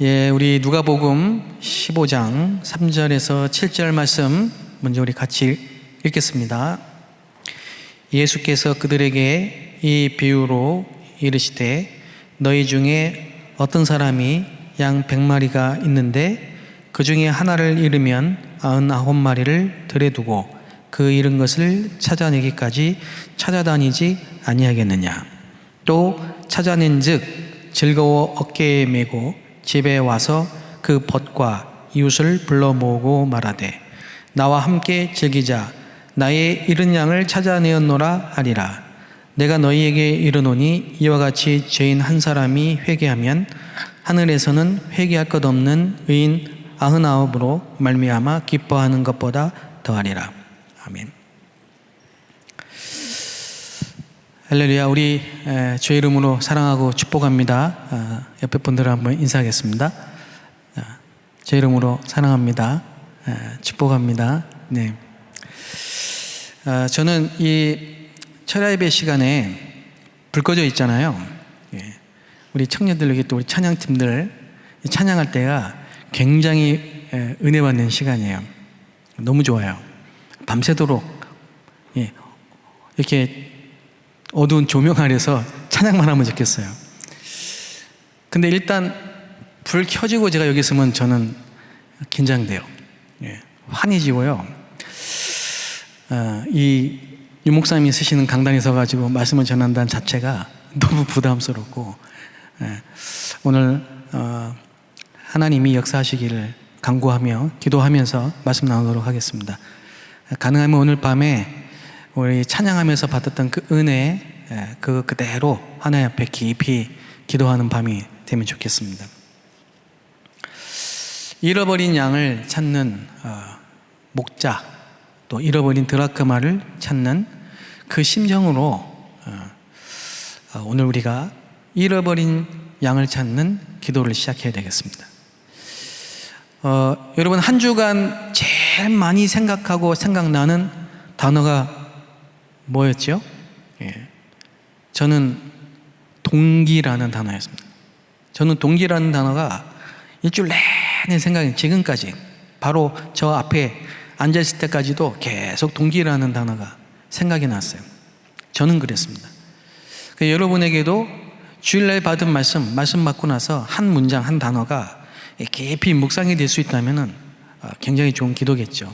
예, 우리 누가복음 15장 3절에서 7절 말씀 먼저 우리 같이 읽겠습니다. 예수께서 그들에게 이 비유로 이르시되 너희 중에 어떤 사람이 양 100마리가 있는데 그 중에 하나를 잃으면 99마리를 들에 두고 그 잃은 것을 찾아내기까지 찾아다니지 아니하겠느냐 또 찾아낸즉 즐거워 어깨에 메고 집에 와서 그 벗과 이웃을 불러 모으고 말하되 나와 함께 즐기자. 나의 잃은 양을 찾아내었노라 하리라. 내가 너희에게 이르노니 이와 같이 죄인 한 사람이 회개하면 하늘에서는 회개할 것 없는 의인 아흔아홉으로 말미암아 기뻐하는 것보다 더하리라. 아멘. 할렐루야 우리 에, 주의 이름으로 사랑하고 축복합니다. 아, 옆에 분들 한번 인사하겠습니다. 아, 제 이름으로 사랑합니다. 에, 축복합니다. 네. 아, 저는 이 철야 예배 시간에 불 꺼져 있잖아요. 예. 우리 청년들 여기 또 우리 찬양팀들 이 찬양할 때가 굉장히 에, 은혜 받는 시간이에요. 너무 좋아요. 밤새도록 예, 이렇게 어두운 조명 아래서 찬양만 하면 좋겠어요. 근데 일단 불 켜지고 제가 여기 있으면 저는 긴장돼요. 예, 환히 지고요. 아, 이 유목사님이 쓰시는 강단에 서가지고 말씀을 전한다는 자체가 너무 부담스럽고 예, 오늘 어, 하나님이 역사하시기를 간구하며 기도하면서 말씀 나누도록 하겠습니다. 가능하면 오늘 밤에 우리 찬양하면서 받았던 그 은혜 예, 그 그대로 하나님 앞에 깊이 기도하는 밤이 되면 좋겠습니다. 잃어버린 양을 찾는 어, 목자 또 잃어버린 드라크마를 찾는 그 심정으로 어, 어, 오늘 우리가 잃어버린 양을 찾는 기도를 시작해야 되겠습니다. 어, 여러분 한 주간 제일 많이 생각하고 생각나는 단어가 뭐였죠? 예. 저는 동기라는 단어였습니다. 저는 동기라는 단어가 일주일 내내 생각이 지금까지 바로 저 앞에 앉아 있을 때까지도 계속 동기라는 단어가 생각이 났어요. 저는 그랬습니다. 그 여러분에게도 주일날 받은 말씀, 말씀 받고 나서 한 문장, 한 단어가 깊이 묵상이 될 수 있다면 굉장히 좋은 기도겠죠.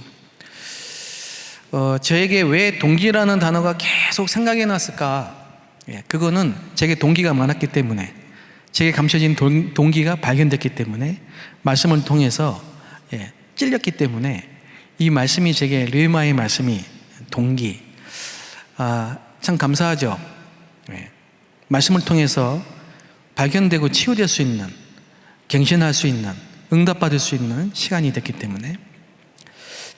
어, 저에게 왜 동기라는 단어가 계속 생각이 났을까? 예, 그거는 제게 동기가 많았기 때문에, 제게 감춰진 동, 동기가 발견됐기 때문에, 말씀을 통해서 예, 찔렸기 때문에, 이 말씀이 제게 르마의 말씀이 동기. 아, 참 감사하죠. 예, 말씀을 통해서 발견되고 치유될 수 있는, 갱신할 수 있는, 응답받을 수 있는 시간이 됐기 때문에,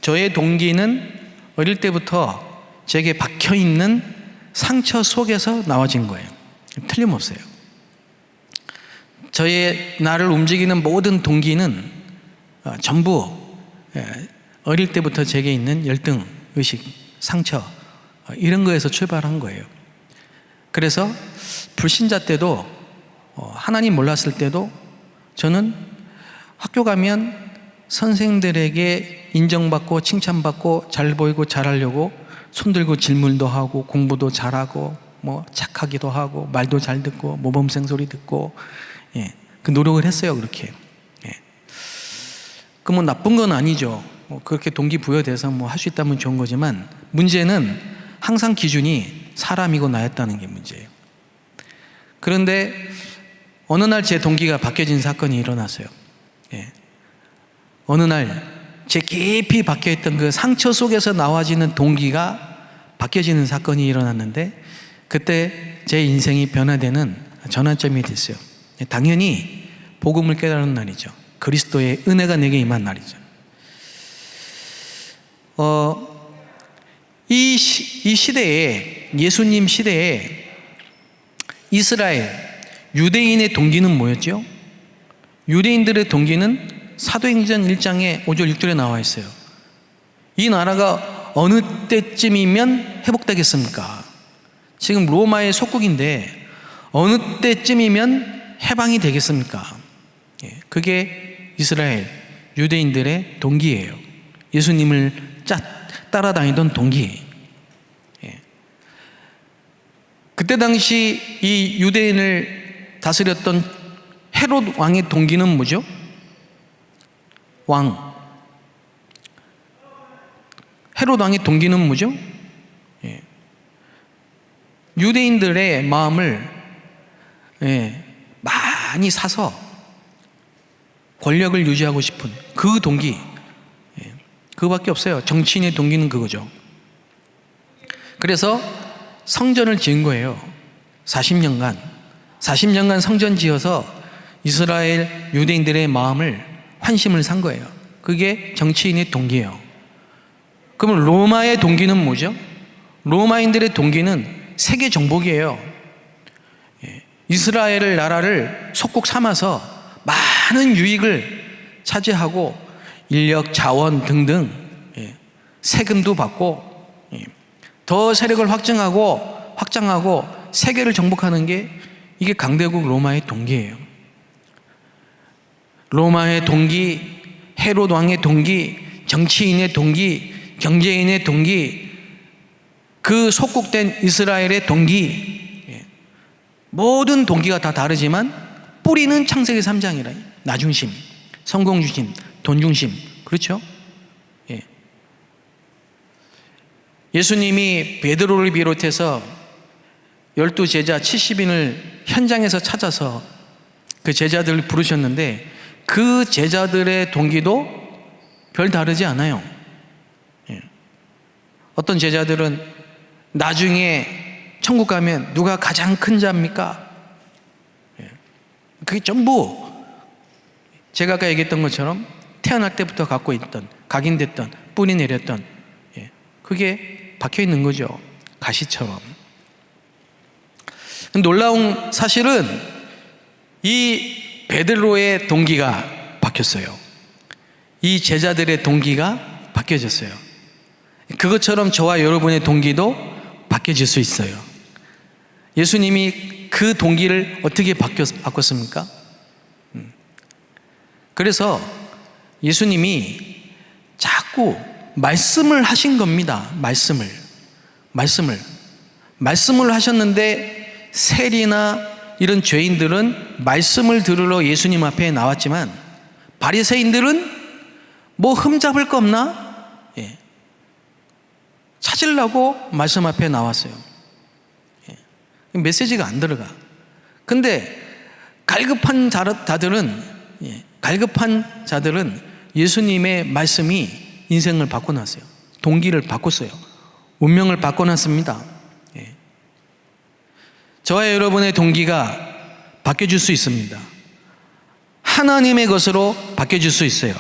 저의 동기는 어릴 때부터 제게 박혀 있는 상처 속에서 나와진 거예요. 틀림없어요. 저의 나를 움직이는 모든 동기는 어, 전부 예, 어릴 때부터 제게 있는 열등, 의식, 상처 어, 이런 거에서 출발한 거예요. 그래서 불신자 때도 어, 하나님 몰랐을 때도 저는 학교 가면 선생들에게 인정받고 칭찬받고 잘 보이고 잘하려고 손들고 질문도 하고 공부도 잘하고 뭐 착하기도 하고 말도 잘 듣고 모범생 소리 듣고 예, 그 노력을 했어요 그렇게. 예. 그뭐 나쁜 건 아니죠. 뭐 그렇게 동기부여돼서 뭐 할 수 있다면 좋은 거지만 문제는 항상 기준이 사람이고 나였다는 게 문제예요. 그런데 어느 날 제 동기가 바뀌어진 사건이 일어났어요. 예. 어느 날 제 깊이 박혀있던 그 상처 속에서 나와지는 동기가 바뀌어지는 사건이 일어났는데 그때 제 인생이 변화되는 전환점이 됐어요. 당연히 복음을 깨달은 날이죠. 그리스도의 은혜가 내게 임한 날이죠. 어, 이, 시, 이 시대에 예수님 시대에 이스라엘 유대인의 동기는 뭐였죠? 유대인들의 동기는 사도행전 1장에 5절 6절에 나와 있어요. 이 나라가 어느 때쯤이면 회복되겠습니까? 지금 로마의 속국인데 어느 때쯤이면 해방이 되겠습니까? 예, 그게 이스라엘 유대인들의 동기예요. 예수님을 짜, 따라다니던 동기. 예. 그때 당시 이 유대인을 다스렸던 헤롯 왕의 동기는 뭐죠? 왕. 헤롯 왕의 동기는 뭐죠? 예. 유대인들의 마음을 예, 많이 사서 권력을 유지하고 싶은 그 동기. 예, 그거밖에 없어요. 정치인의 동기는 그거죠. 그래서 성전을 지은 거예요. 40년간. 40년간 성전 지어서 이스라엘 유대인들의 마음을 환심을 산 거예요. 그게 정치인의 동기예요. 그러면 로마의 동기는 뭐죠? 로마인들의 동기는 세계 정복이에요. 예, 이스라엘 나라를 속국 삼아서 많은 유익을 차지하고 인력, 자원 등등 예, 세금도 받고 예, 더 세력을 확증하고 확장하고 세계를 정복하는 게 이게 강대국 로마의 동기예요. 로마의 동기, 헤롯 왕의 동기, 정치인의 동기, 경제인의 동기, 그 속국된 이스라엘의 동기, 예. 모든 동기가 다 다르지만 뿌리는 창세기 3장이라 나중심, 성공중심, 돈중심, 그렇죠? 예. 예수님이 베드로를 비롯해서 열두 제자 70인을 현장에서 찾아서 그 제자들을 부르셨는데 그 제자들의 동기도 별 다르지 않아요. 예. 어떤 제자들은 나중에 천국 가면 누가 가장 큰 자입니까? 예. 그게 전부 제가 아까 얘기했던 것처럼 태어날 때부터 갖고 있던 각인됐던 뿌리 내렸던 예. 그게 박혀 있는 거죠. 가시처럼. 놀라운 사실은 이 베드로의 동기가 바뀌었어요. 이 제자들의 동기가 바뀌어졌어요. 그것처럼 저와 여러분의 동기도 바뀌어질 수 있어요. 예수님이 그 동기를 어떻게 바꿨습니까? 음. 그래서 예수님이 자꾸 말씀을 하신 겁니다. 말씀을. 말씀을. 말씀을 하셨는데 세리나 이런 죄인들은 말씀을 들으러 예수님 앞에 나왔지만 바리새인들은 뭐 흠잡을 거 없나? 예. 찾으려고 말씀 앞에 나왔어요. 예. 메시지가 안 들어가. 근데 갈급한 자들은 예. 갈급한 자들은 예수님의 말씀이 인생을 바꿔놨어요. 동기를 바꿨어요. 운명을 바꿔놨습니다. 저와 여러분의 동기가 바뀌어질 수 있습니다. 하나님의 것으로 바뀌어질 수 있어요.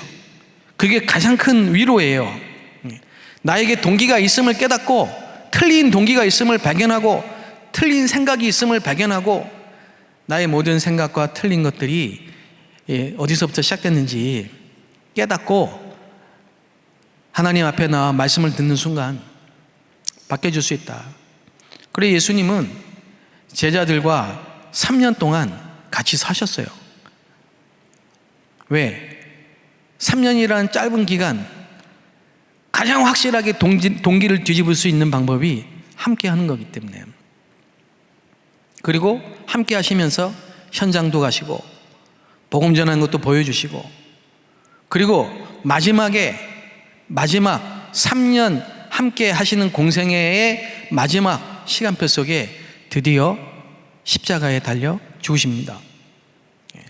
그게 가장 큰 위로예요. 나에게 동기가 있음을 깨닫고 틀린 동기가 있음을 발견하고 틀린 생각이 있음을 발견하고 나의 모든 생각과 틀린 것들이 예, 어디서부터 시작됐는지 깨닫고 하나님 앞에 나와 말씀을 듣는 순간 바뀌어질 수 있다. 그래 예수님은 제자들과 3년 동안 같이 사셨어요. 왜? 3년이라는 짧은 기간 가장 확실하게 동지, 동기를 뒤집을 수 있는 방법이 함께 하는 거기 때문에. 그리고 함께 하시면서 현장도 가시고 복음 전하는 것도 보여주시고 그리고 마지막에 마지막 3년 함께 하시는 공생애의 마지막 시간표 속에 드디어 십자가에 달려 죽으십니다. 예.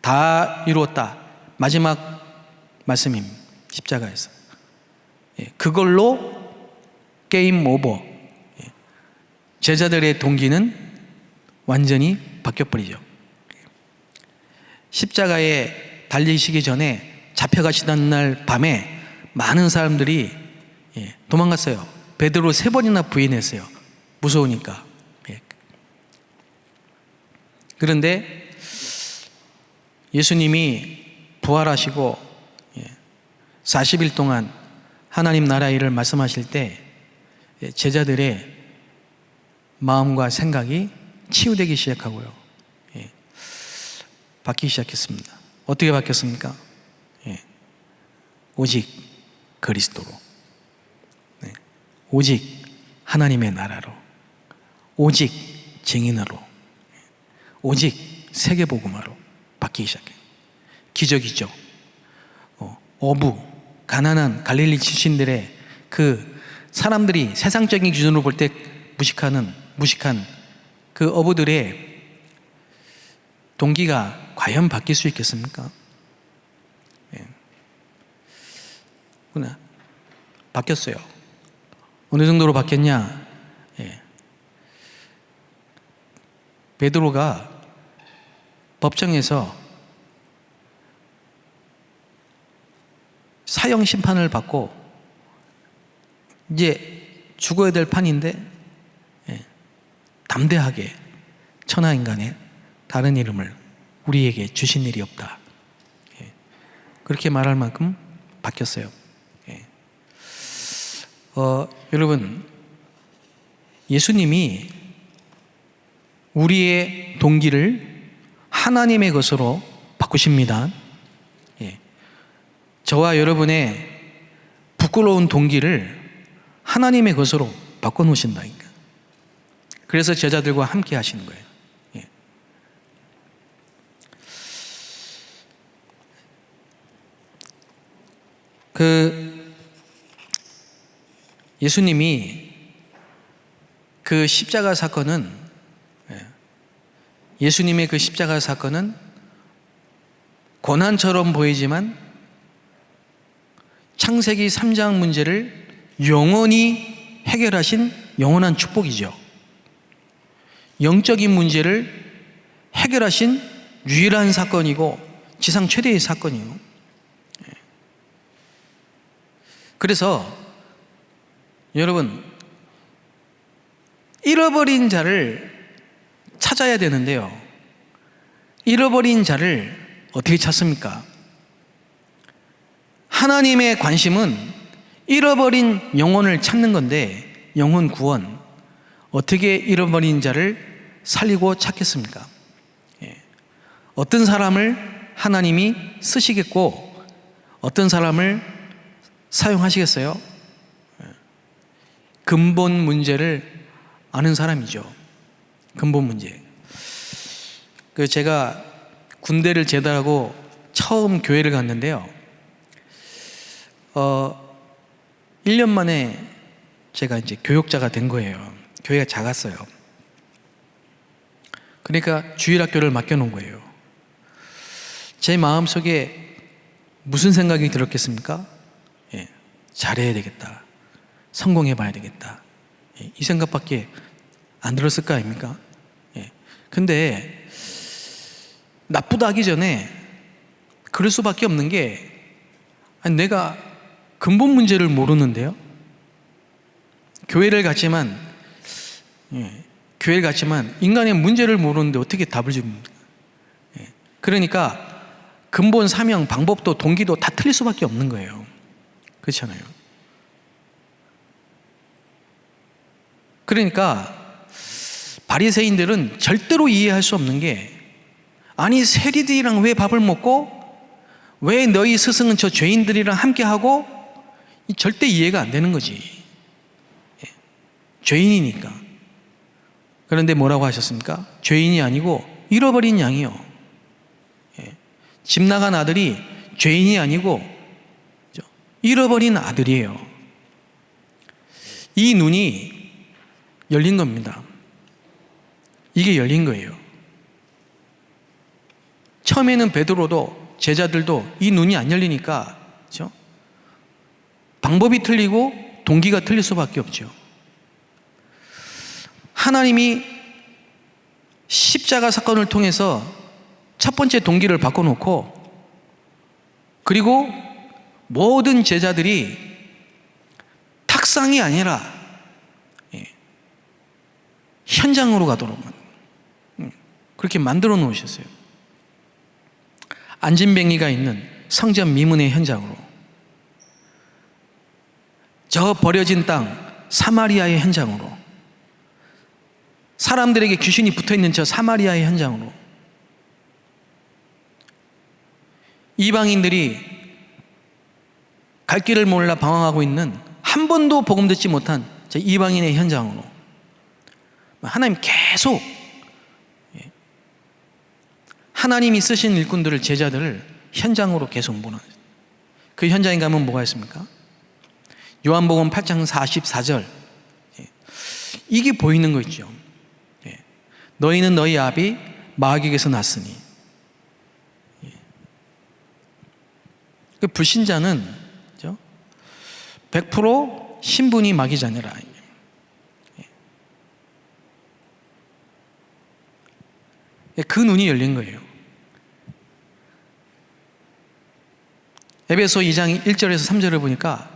다 이루었다. 마지막 말씀임. 십자가에서. 예. 그걸로 게임 오버. 예. 제자들의 동기는 완전히 바뀌어버리죠. 십자가에 달리시기 전에 잡혀가시던 날 밤에 많은 사람들이 도망갔어요. 베드로 세 번이나 부인했어요. 무서우니까. 그런데 예수님이 부활하시고 40일 예, 동안 하나님 나라 일을 말씀하실 때 예, 제자들의 마음과 생각이 치유되기 시작하고요. 예, 바뀌기 시작했습니다. 어떻게 바뀌었습니까? 예. 오직 그리스도로. 네. 오직 하나님의 나라로. 오직 증인으로. 오직 세계복음화로 바뀌기 시작해요. 기적이죠. 어, 어부, 가난한 갈릴리 출신들의 그 사람들이 세상적인 기준으로 볼 때 무식하는 무식한 그 어부들의 동기가 과연 바뀔 수 있겠습니까? 예. 바뀌었어요. 어느 정도로 바뀌었냐? 예. 베드로가 법정에서 사형 심판을 받고 이제 죽어야 될 판인데 예, 담대하게 천하 인간의 다른 이름을 우리에게 주신 일이 없다. 예, 그렇게 말할 만큼 바뀌었어요. 예. 어, 여러분 예수님이 우리의 동기를 하나님의 것으로 바꾸십니다. 예. 저와 여러분의 부끄러운 동기를 하나님의 것으로 바꿔놓으신다니까. 그래서 제자들과 함께 하시는 거예요. 예. 그 예수님이 그 십자가 사건은 예. 예수님의 그 십자가 사건은 고난처럼 보이지만 창세기 3장 문제를 영원히 해결하신 영원한 축복이죠. 영적인 문제를 해결하신 유일한 사건이고 지상 최대의 사건이에요. 예. 그래서 여러분 잃어버린 자를 찾아야 되는데요. 잃어버린 자를 어떻게 찾습니까? 하나님의 관심은 잃어버린 영혼을 찾는 건데 영혼 구원 어떻게 잃어버린 자를 살리고 찾겠습니까? 예. 어떤 사람을 하나님이 쓰시겠고 어떤 사람을 사용하시겠어요? 예. 근본 문제를 아는 사람이죠. 근본 문제. 그 제가 군대를 제대하고 처음 교회를 갔는데요. 어, 1년 만에 제가 이제 교육자가 된 거예요. 교회가 작았어요. 그러니까 주일학교를 맡겨놓은 거예요. 제 마음속에 무슨 생각이 들었겠습니까? 예, 잘해야 되겠다. 성공해 봐야 되겠다. 예, 이 생각밖에 안 들었을 거 아닙니까? 예, 근데 나쁘다 하기 전에 그럴 수밖에 없는 게 내가 근본 문제를 모르는데요. 교회를 갔지만 예, 교회를 갔지만 인간의 문제를 모르는데 어떻게 답을 줍니까? 예, 그러니까 근본 사명, 방법도 동기도 다 틀릴 수밖에 없는 거예요. 그렇잖아요. 그러니까 바리새인들은 절대로 이해할 수 없는 게 아니 세리들이랑 왜 밥을 먹고 왜 너희 스승은 저 죄인들이랑 함께 하고 절대 이해가 안 되는 거지. 예. 죄인이니까. 그런데 뭐라고 하셨습니까? 죄인이 아니고 잃어버린 양이요. 예. 집 나간 아들이 죄인이 아니고 잃어버린 아들이에요. 이 눈이 열린 겁니다. 이게 열린 거예요. 처음에는 베드로도 제자들도 이 눈이 안 열리니까 그렇죠? 방법이 틀리고 동기가 틀릴 수밖에 없죠. 하나님이 십자가 사건을 통해서 첫 번째 동기를 바꿔놓고 그리고 모든 제자들이 탁상이 아니라 예, 현장으로 가도록 음, 그렇게 만들어 놓으셨어요. 안진뱅이가 있는 성전 미문의 현장으로 저 버려진 땅 사마리아의 현장으로 사람들에게 귀신이 붙어 있는 저 사마리아의 현장으로 이방인들이 갈 길을 몰라 방황하고 있는 한 번도 복음 듣지 못한 저 이방인의 현장으로 하나님 계속 예, 하나님이 쓰신 일꾼들을 제자들을 현장으로 계속 보내. 그 현장에 가면 뭐가 있습니까? 요한복음 8장 44절 예, 이게 보이는 거 있죠. 예, 너희는 너희 아비 마귀에게서 났으니 예. 그 불신자는 그죠? 100% 신분이 마귀자녀라. 예, 그 눈이 열린 거예요. 에베소 2장 1절에서 3절을 보니까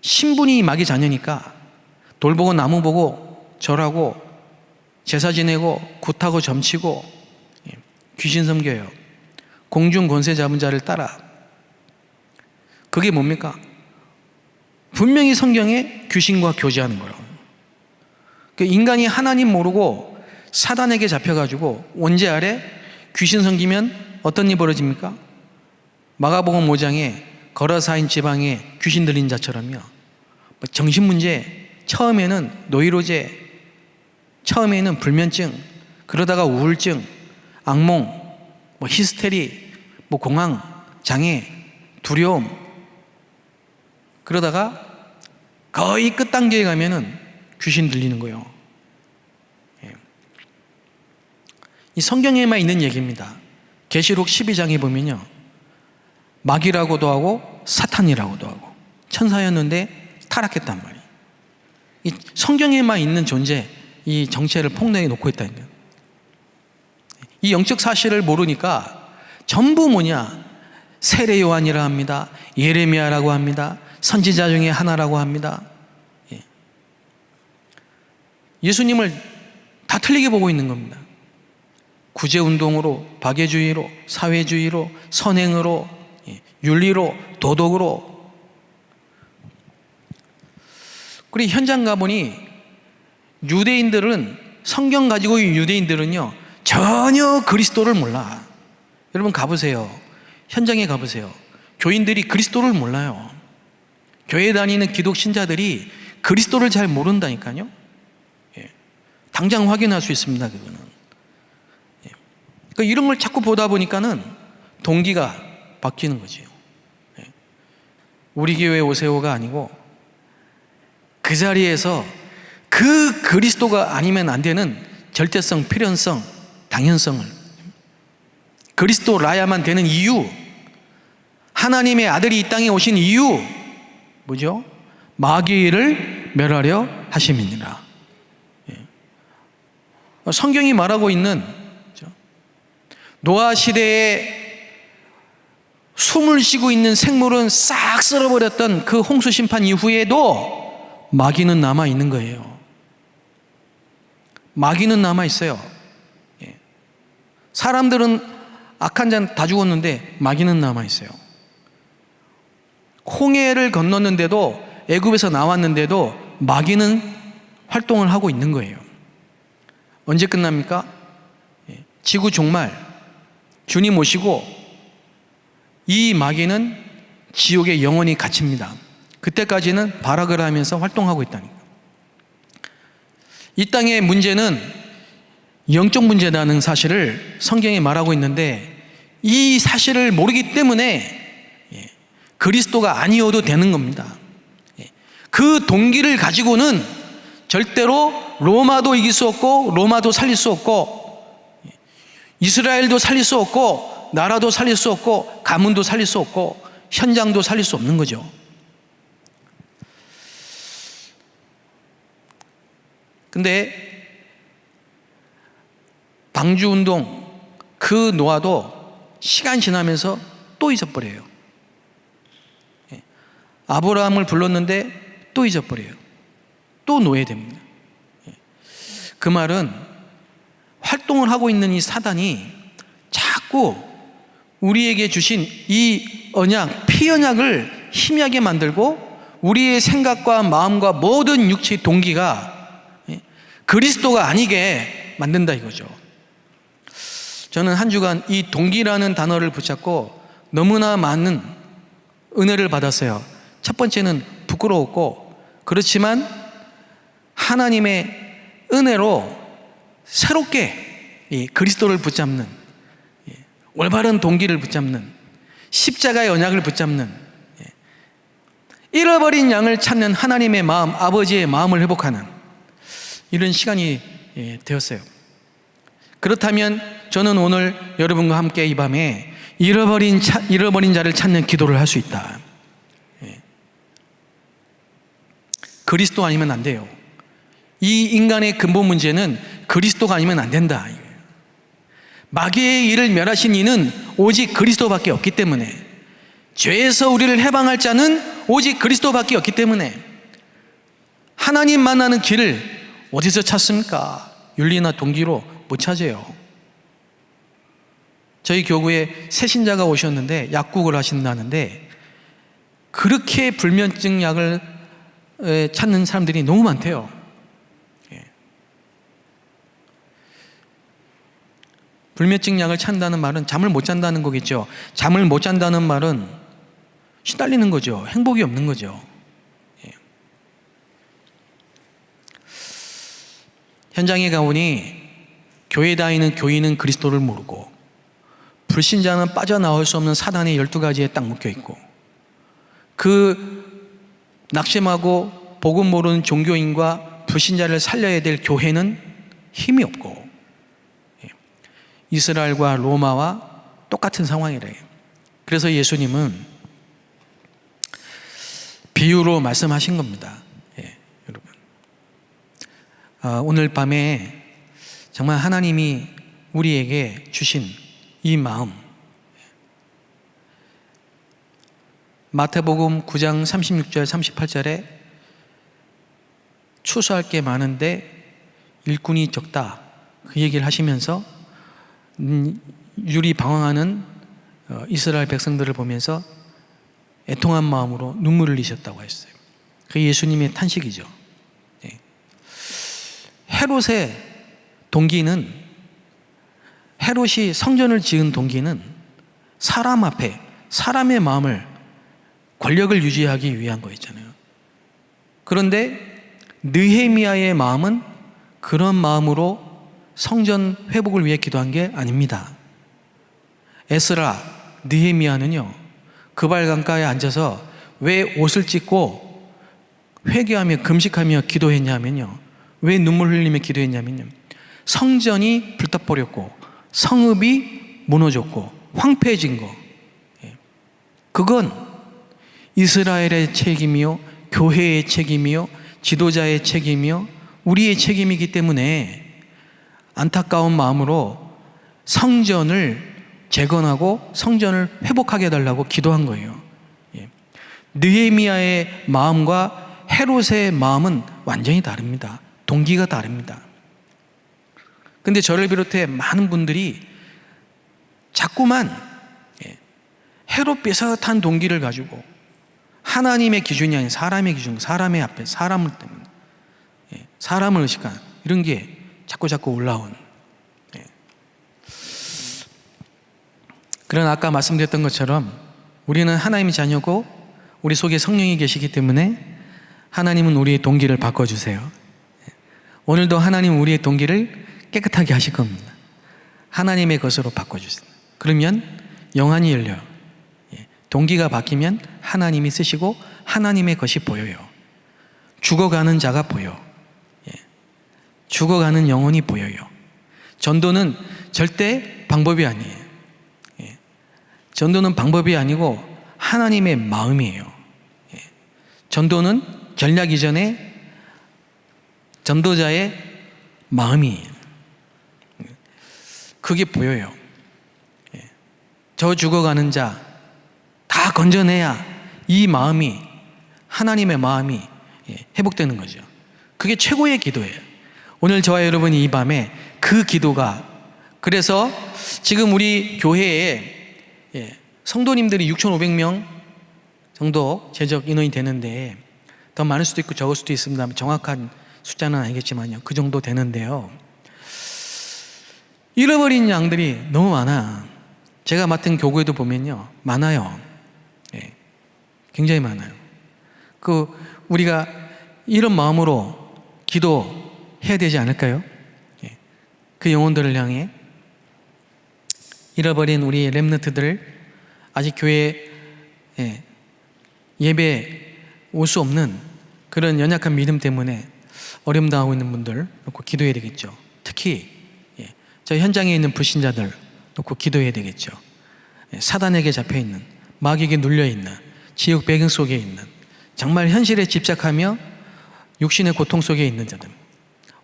신분이 마귀 자녀니까 돌 보고 나무 보고 절하고 제사 지내고 굿하고 점치고 예, 귀신 섬겨요. 공중 권세 잡은 자를 따라. 그게 뭡니까? 분명히 성경에 귀신과 교제하는 거예요. 그 인간이 하나님 모르고 사단에게 잡혀가지고 원죄 아래 귀신 섬기면 어떤 일이 벌어집니까? 마가복음 5장에 거라사인 지방에 귀신 들린 자처럼요. 뭐 정신 문제, 처음에는 노이로제, 처음에는 불면증, 그러다가 우울증, 악몽, 뭐 히스테리, 뭐 공황, 장애, 두려움, 그러다가 거의 끝 단계에 가면은 귀신 들리는 거예요. 예. 이 성경에만 있는 얘기입니다. 계시록 12장에 보면요. 마귀라고도 하고 사탄이라고도 하고 천사였는데 타락했단 말이에요. 이 성경에만 있는 존재, 이 정체를 폭로해 놓고 있다는 거예요. 이 영적 사실을 모르니까 전부 뭐냐? 세례 요한이라 합니다. 예레미야라고 합니다. 선지자 중에 하나라고 합니다. 예. 예수님을 다 틀리게 보고 있는 겁니다. 구제운동으로, 박애주의로, 사회주의로, 선행으로, 예, 윤리로, 도덕으로. 그리고 현장 가보니 유대인들은 성경 가지고 있는 유대인들은요 전혀 그리스도를 몰라. 여러분 가보세요. 현장에 가보세요. 교인들이 그리스도를 몰라요. 교회 다니는 기독 신자들이 그리스도를 잘 모른다니까요. 예. 당장 확인할 수 있습니다. 그거는. 예. 그러니까 이런 걸 자꾸 보다 보니까는 동기가 바뀌는 거지요. 예. 우리 교회 오세요가 아니고 그 자리에서 그 그리스도가 아니면 안 되는 절대성, 필연성, 당연성을 그리스도라야만 되는 이유, 하나님의 아들이 이 땅에 오신 이유, 뭐죠? 마귀를 멸하려 하심이니라. 예. 성경이 말하고 있는? 노아 시대에 숨을 쉬고 있는 생물은 싹 쓸어버렸던 그 홍수 심판 이후에도 마귀는 남아 있는 거예요. 마귀는 남아 있어요. 예. 사람들은 악한 자는 다 죽었는데 마귀는 남아 있어요. 홍해를 건넜는데도 애굽에서 나왔는데도 마귀는 활동을 하고 있는 거예요. 언제 끝납니까? 예. 지구 종말 주님 오시고 이 마귀는 지옥에 영원히 갇힙니다. 그때까지는 발악을 하면서 활동하고 있다니까. 이 땅의 문제는 영적 문제라는 사실을 성경에 말하고 있는데 이 사실을 모르기 때문에 예, 그리스도가 아니어도 되는 겁니다. 예, 그 동기를 가지고는 절대로 로마도 이길 수 없고 로마도 살릴 수 없고 예, 이스라엘도 살릴 수 없고 나라도 살릴 수 없고 가문도 살릴 수 없고 현장도 살릴 수 없는 거죠. 근데 방주 운동 그 노아도 시간 지나면서 또 잊어버려요. 예. 아브라함을 불렀는데 또 잊어버려요. 또 노예됩니다. 예. 그 말은 활동을 하고 있는 이 사단이 자꾸 우리에게 주신 이 언약, 피언약을 희미하게 만들고 우리의 생각과 마음과 모든 육체의 동기가 그리스도가 아니게 만든다 이거죠. 저는 한 주간 이 동기라는 단어를 붙잡고 너무나 많은 은혜를 받았어요. 첫 번째는 부끄러웠고 그렇지만 하나님의 은혜로 새롭게 이 그리스도를 붙잡는 예, 올바른 동기를 붙잡는 십자가의 언약을 붙잡는 예, 잃어버린 양을 찾는 하나님의 마음, 아버지의 마음을 회복하는 이런 시간이 예, 되었어요. 그렇다면 저는 오늘 여러분과 함께 이 밤에 잃어버린, 차, 잃어버린 자를 찾는 기도를 할 수 있다. 예. 그리스도 아니면 안 돼요. 이 인간의 근본 문제는 그리스도가 아니면 안 된다. 마귀의 일을 멸하신 이는 오직 그리스도밖에 없기 때문에 죄에서 우리를 해방할 자는 오직 그리스도밖에 없기 때문에 하나님 만나는 길을 어디서 찾습니까? 윤리나 동기로 못 찾아요. 저희 교구에 새 신자가 오셨는데 약국을 하신다는데 그렇게 불면증 약을 찾는 사람들이 너무 많대요. 불면증 약을 찾는다는 말은 잠을 못 잔다는 거겠죠. 잠을 못 잔다는 말은 시달리는 거죠. 행복이 없는 거죠. 예. 현장에 가보니 교회 다니는 교인은 그리스도를 모르고 불신자는 빠져나올 수 없는 사단의 열두 가지에 딱 묶여 있고 그 낙심하고 복음 모르는 종교인과 불신자를 살려야 될 교회는 힘이 없고 예. 이스라엘과 로마와 똑같은 상황이래요. 그래서 예수님은 비유로 말씀하신 겁니다. 예, 여러분. 아, 오늘 밤에 정말 하나님이 우리에게 주신 이 마음. 마태복음 9장 36절 38절에 추수할 게 많은데 일꾼이 적다. 그 얘기를 하시면서 음, 유리 방황하는 어, 이스라엘 백성들을 보면서 애통한 마음으로 눈물을 흘리셨다고 했어요. 그 예수님의 탄식이죠. 예. 헤롯의 동기는 헤롯이 성전을 지은 동기는 사람 앞에 사람의 마음을 권력을 유지하기 위한 거였잖아요. 그런데 느헤미야의 마음은 그런 마음으로 성전 회복을 위해 기도한 게 아닙니다. 에스라, 느헤미야는요. 그발 강가에 앉아서 왜 옷을 찢고 회개하며 금식하며 기도했냐면요. 왜 눈물 흘리며 기도했냐면요. 성전이 불타버렸고 성읍이 무너졌고 황폐해진 거. 예. 그건 이스라엘의 책임이요, 교회의 책임이요, 지도자의 책임이요, 우리의 책임이기 때문에 안타까운 마음으로 성전을 재건하고 성전을 회복하게 해달라고 기도한 거예요. 예. 느헤미야의 마음과 헤롯의 마음은 완전히 다릅니다. 동기가 다릅니다. 근데 저를 비롯해 많은 분들이 자꾸만 예, 헤롯 비슷한 동기를 가지고 하나님의 기준이 아닌 사람의 기준, 사람의 앞에 사람을 때문에 예, 사람을 의식한 이런 게 자꾸 자꾸 올라온. 예. 그러나 아까 말씀드렸던 것처럼 우리는 하나님의 자녀고 우리 속에 성령이 계시기 때문에 하나님은 우리의 동기를 바꿔주세요. 오늘도 하나님 우리의 동기를 깨끗하게 하실 겁니다. 하나님의 것으로 바꿔주세요. 그러면 영안이 열려요. 예. 동기가 바뀌면 하나님이 쓰시고 하나님의 것이 보여요. 죽어가는 자가 보여. 예. 죽어가는 영혼이 보여요. 전도는 절대 방법이 아니에요. 예. 전도는 방법이 아니고 하나님의 마음이에요. 전도는 전략 이전에 전도자의 마음이에요. 그게 보여요. 예. 저 죽어가는 자 다 건져내야 이 마음이 하나님의 마음이 예, 회복되는 거죠. 그게 최고의 기도예요. 오늘 저와 여러분이 이 밤에 그 기도가 그래서 지금 우리 교회에 예, 성도님들이 6,500명 정도 제적 인원이 되는데 더 많을 수도 있고 적을 수도 있습니다. 정확한 숫자는 아니겠지만요. 그 정도 되는데요. 잃어버린 양들이 너무 많아. 제가 맡은 교구에도 보면요. 많아요. 예. 굉장히 많아요. 그 우리가 이런 마음으로 기도 해야 되지 않을까요? 예. 그 영혼들을 향해 잃어버린 우리 렘너트들을 아직 교회 예, 예배 올 수 없는 그런 연약한 믿음 때문에 어려움 당하고 있는 분들 놓고 기도해야 되겠죠. 특히 예, 저 현장에 있는 불신자들 놓고 기도해야 되겠죠. 예, 사단에게 잡혀 있는 마귀에게 눌려 있는 지옥 배경 속에 있는 정말 현실에 집착하며 육신의 고통 속에 있는 자들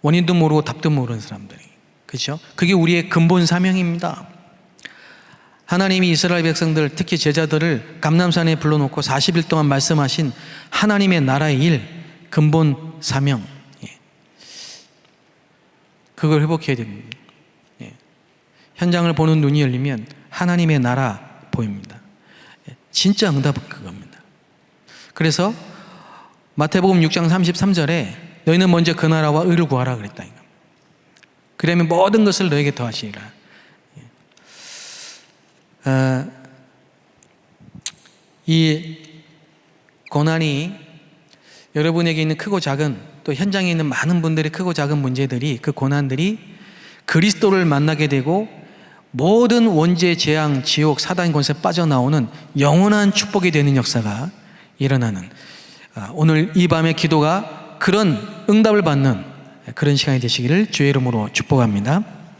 원인도 모르고 답도 모르는 사람들이 그렇죠? 그게 우리의 근본 사명입니다. 하나님이 이스라엘 백성들 특히 제자들을 감남산에 불러놓고 40일 동안 말씀하신 하나님의 나라의 일 근본 사명 예. 그걸 회복해야 됩니다. 예. 현장을 보는 눈이 열리면 하나님의 나라 보입니다. 예. 진짜 응답은 그겁니다. 그래서 마태복음 6장 33절에 너희는 먼저 그 나라와 의를 구하라 그랬다. 그러면 모든 것을 너에게 더하시리라. 어, 이 고난이 여러분에게 있는 크고 작은 또 현장에 있는 많은 분들의 크고 작은 문제들이 그 고난들이 그리스도를 만나게 되고 모든 원죄, 재앙, 지옥, 사단 권세 빠져나오는 영원한 축복이 되는 역사가 일어나는 아, 오늘 이 밤의 기도가 그런 응답을 받는 그런 시간이 되시기를 주의 이름으로 축복합니다.